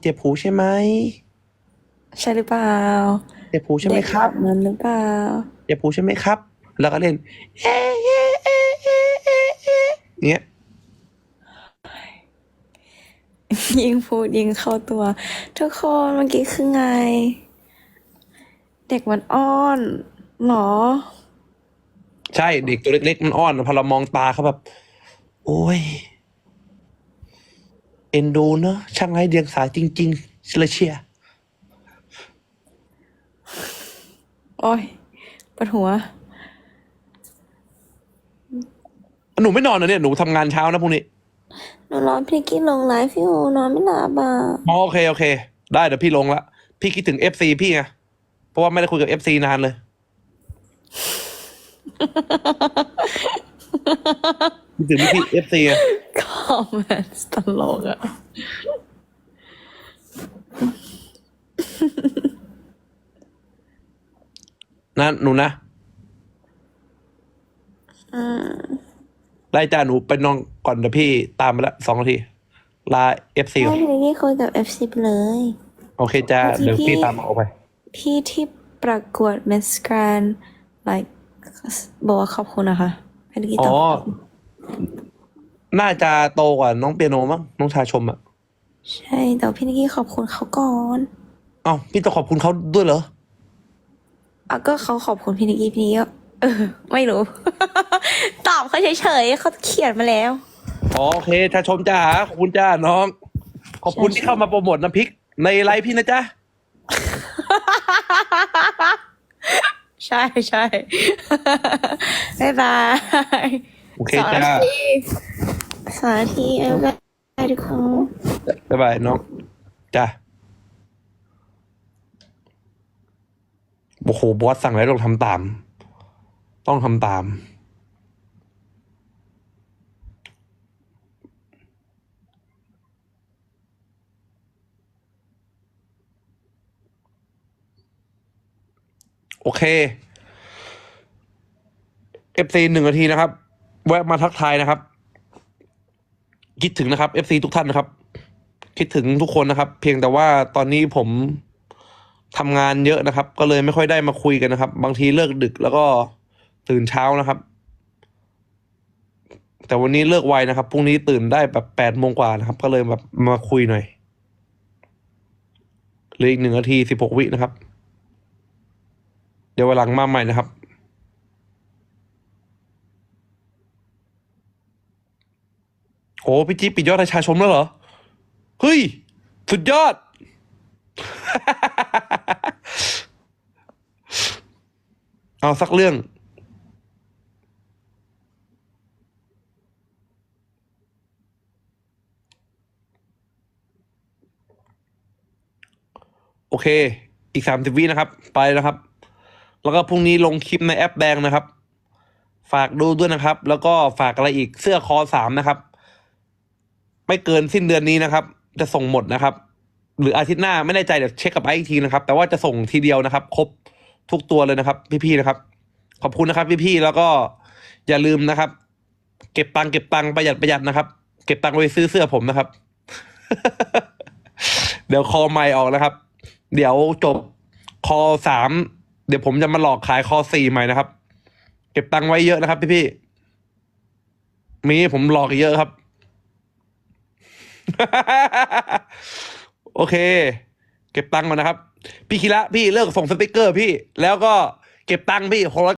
เจ็บหูใช่ไหม ใช่หรือเปล่าเจ็บหูใช่ไหมครับ เด็กแนั้นหรือเปล่า เจ็บหูใช่ไหมครับ แล้วก็เล่นเอ๊ะเอ๊ะเอ๊ะเอ๊ะเอ๊ะเอ๊ะเงี้ย ยิ่งพูดยิ่งเข้าตัว ทุกคนเมื่อกี้คือไง เด็กมันอ้อนเหรอ ใช่เด็กตัวเล็กๆมันอ้อนพอเรามองตาเขาแบบ โอ้ย เอ็นดูเนอะช่างไร้เดียงสาจริงๆเชลเชียโอ้ยปวดหัว หนูไม่นอนนะเนี่ยหนูทำงานเช้านะพรุ่งนี้หนูรอพี่นิกกี้ลงไลฟ์อยู่นอนไม่หลับอะอ๋อโอเคโอเค ได้เดี๋ยวพี่ลงละพี่คิดถึงเอฟซีพี่ไงเพราะว่าไม่ได้คุยกับเอฟซีนานเลย คิดถึงพี่เอฟซีไง คอมเมนต์ตลกอะนะหนูนะอืมได้จ้าหนูไปนอนก่อนเดี๋ยวพี่ตามมาละสองนาที ลาเอฟซีให้พี่นิกกี้คุยกับ FC ไปเลย โอเคจ้าเดี๋ยวพี่ตามมาออกไป พี่ที่ประกวด Miss Grand like บอกว่าขอบคุณนะคะพี่นิกกี้อ๋ตออบ น่าจะโตกว่าน้องเปียโนมั้งน้องชาชมอะใช่แต่พี่นิกกี้ขอบคุณเขาก่อนเอ้าพี่ต้องขอบคุณเขาด้วยเหรออะก็เขาขอบคุณพี่นิกกี้พี่นิกกี้ก็เออ ไม่รู้ ตอบเขาเฉยๆเขาเขียนมาแล้ว อ๋อโอเคชาชมจ้าขอบคุณจ้าน้อง ขอบคุณใช่ที่เข้ามาโปรโมทน้ำพริก ในไลฟ์พี่นะจ๊ะใช่ใช่ บ๊ายบายโอเคสวัสจ้าดี สวัสดีบ๊ายบายทุกคนบ๊ายบายน้องจ้าโอ้โหบอสสั่งอะไรต้องทำตาม ต้องทำตามโอเค FC หนึ่งนาทีนะครับ แวะมาทักทายนะครับ คิดถึงนะครับ FC ทุกท่านนะครับ คิดถึงทุกคนนะครับ เพียงแต่ว่าตอนนี้ผมทำงานเยอะนะครับ ก็เลยไม่ค่อยได้มาคุยกันนะครับ บางทีเลิกดึกแล้วก็ตื่นเช้านะครับ แต่วันนี้เลิกไวนะครับพรุ่งนี้ตื่นได้แบบแปดโมงกว่านะครับ ก็เลยแบบมาคุยหน่อยเหลืออีกหนึ่งนาทีสิบหกวินะครับ เดี๋ยววันหลังมาใหม่นะครับ โอ้ พี่จิ๊บปิดยอดประชาชมแล้วเหรอ เฮ้ย สุดยอด เอาสักเรื่อง โอเค อีกสามสิบวินะครับ ไปนะครับ แล้วก็พรุ่งนี้ลงคลิปในแอปแดงนะครับ ฝากดูด้วยนะครับ แล้วก็ฝากอะไรอีกเสื้อคอสามนะครับ ไม่เกินสิ้นเดือนนี้นะครับ จะส่งหมดนะครับ หรืออาทิตย์หน้าไม่แน่ใจเดี๋ยวเช็คกับไออีกทีนะครับ แต่ว่าจะส่งทีเดียวนะครับ ครบทุกตัวเลยนะครับ พี่ๆนะครับ ขอบคุณนะครับ พี่ๆแล้วก็อย่าลืมนะครับ เก็บตังค์เก็บตังค์ประหยัดประหยัดนะครับ เก็บตังค์ไว้ซื้อเสื้อผมนะครับ เดี๋ยวคอไม่ออกนะครับ เดี๋ยวจบคอสามเดี๋ยวผมจะมาหลอกขายคอสี่ใหม่นะครับ เก็บตังค์ไว้เยอะนะครับ พี่ๆมีผมหลอกเยอะครับ โอเค เก็บตังค์ก่อนนะครับ พี่คิระพี่เลิกส่งสติกเกอร์พี่ แล้วก็เก็บตังค์พี่คนละ